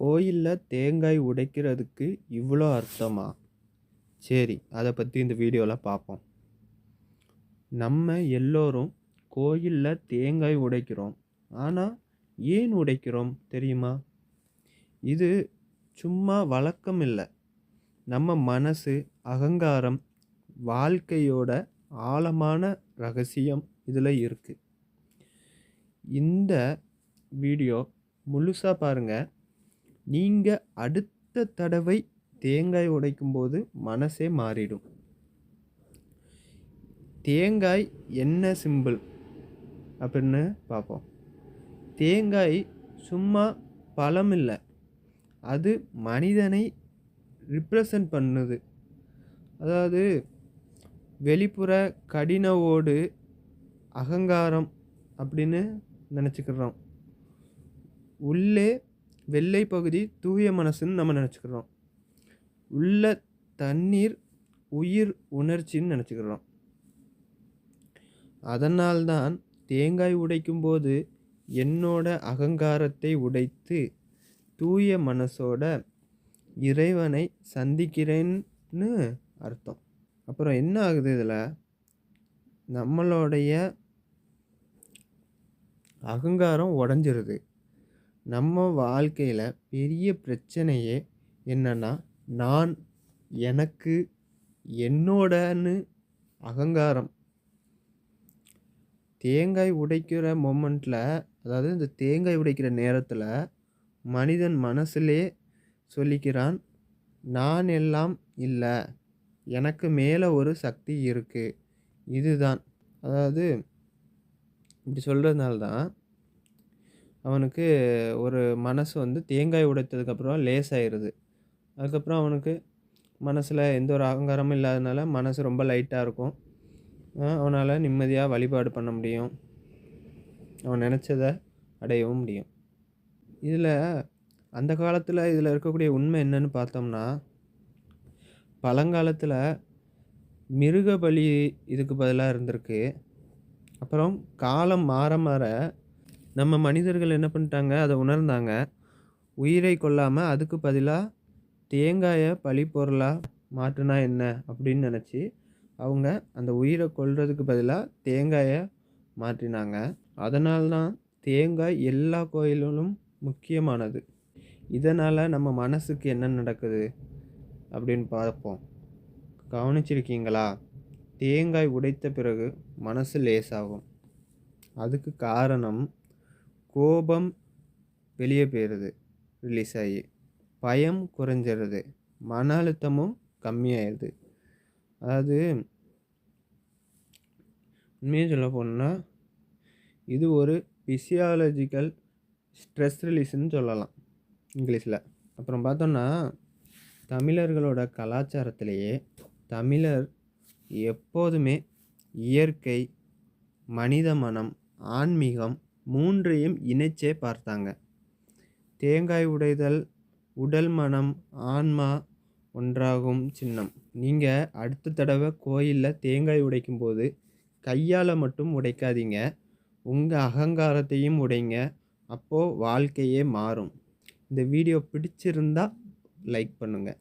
கோயிலில் தேங்காய் உடைக்கிறதுக்கு இவ்வளோ அர்த்தமா? சரி அதை பற்றி இந்த வீடியோவில் பார்ப்போம் நம்ம எல்லோரும் கோயிலில் தேங்காய் உடைக்கிறோம். ஆனால் ஏன் உடைக்கிறோம் தெரியுமா? இது சும்மா வழக்கம் இல்லை. நம்ம மனசு அகங்காரம் வாழ்க்கையோட ஆழமான ரகசியம் இதில் இருக்குது இந்த வீடியோ முழுசாக பாருங்கள் நீங்கள் அடுத்த தடவை தேங்காய் உடைக்கும்போது மனசே மாறிடும். தேங்காய் என்ன சிம்பிள் அப்படின்னு பார்ப்போம். தேங்காய் சும்மா பழம் இல்லை அது மனிதனை ரிப்ரசன்ட் பண்ணுது. அதாவது வெளிப்புற கடின ஓடு அகங்காரம் அப்படின்னு நினச்சிக்கிறோம். உள்ளே வெள்ளை பகுதி தூய மனசுன்னு நம்ம நினச்சிக்கிறோம். உள்ள தண்ணீர் உயிர் உணர்ச்சின்னு நினச்சிக்கிறோம். அதனால்தான் தேங்காய் உடைக்கும்போது என்னோட அகங்காரத்தை உடைத்து தூய மனசோட இறைவனை சந்திக்கிறேன்னு அர்த்தம். அப்புறம் என்ன ஆகுது இதில்? நம்மளுடைய அகங்காரம் உடஞ்சிருது. நம்ம வாழ்க்கையில் பெரிய பிரச்சனையே என்னன்னா நான் எனக்கு என்னோடன்னு அகங்காரம். தேங்காய் உடைக்கிற மொமெண்ட்டில் அதாவது இந்த தேங்காய் உடைக்கிற நேரத்தில் மனிதன் மனசுலே சொல்லிக்கிறான் நான் எல்லாம் இல்லை. எனக்கு மேலே ஒரு சக்தி இருக்குது இதுதான். அதாவது இப்படி சொல்கிறதுனால தான் அவனுக்கு ஒரு மனசு வந்து தேங்காய் உடைத்ததுக்கப்புறம் லேசாயிருது. அதுக்கப்புறம் அவனுக்கு மனசில் எந்த ஒரு அகங்காரமும் இல்லாதனால மனசு ரொம்ப லைட்டாக இருக்கும். அவனால் நிம்மதியாக வழிபாடு பண்ண முடியும். அவன் நினச்சதை அடையவும் முடியும். இதில் அந்த காலத்தில் இதில் இருக்கக்கூடிய உண்மை என்னன்னு பார்த்தோம்னா பழங்காலத்தில் மிருக பலி இதுக்கு பதிலாக இருந்திருக்கு. அப்புறம் காலம் மாற மாற நம்ம மனிதர்கள் என்ன பண்ணிட்டாங்க? அதை உணர்ந்தாங்க. உயிரை கொல்லாமல் அதுக்கு பதிலாக தேங்காயை பழி பொருளாக மாற்றினா என்ன அப்படின்னு நினச்சி அவங்க அந்த உயிரை கொல்றதுக்கு பதிலாக தேங்காயை மாற்றினாங்க. அதனால்தான் தேங்காய் எல்லா கோயிலிலும் முக்கியமானது. இதனால் நம்ம மனசுக்கு என்ன நடக்குது அப்படின்னு பார்ப்போம். கவனிச்சிருக்கீங்களா? தேங்காய் உடைத்த பிறகு மனசு லேசாகும். அதுக்கு காரணம் கோபம் வெளியே போயிடுது ரிலீஸ் ஆகி. பயம் குறைஞ்சிருது மன அழுத்தமும் கம்மியாயிடுது. அதாவது உண்மையை சொல்ல போனால் இது ஒரு ஃபிசியாலஜிக்கல் ஸ்ட்ரெஸ் ரிலீஸ்ன்னு சொல்லலாம் இங்கிலீஷில். அப்புறம் பார்த்தோன்னா தமிழர்களோட கலாச்சாரத்திலேயே தமிழர் எப்போதுமே இயற்கை மனித மனம் ஆன்மீகம் மூன்றையும் இணைச்சே பார்த்தாங்க. தேங்காய் உடைதல் உடல் மனம் ஆன்மா ஒன்றாகும் சின்னம். நீங்கள் அடுத்த தடவை கோயிலில் தேங்காய் உடைக்கும் போது கையால் மட்டும் உடைக்காதீங்க. உங்கள் அகங்காரத்தையும் உடைங்க. அப்போது வாழ்க்கையே மாறும். இந்த வீடியோ பிடிச்சிருந்தா லைக் பண்ணுங்கள்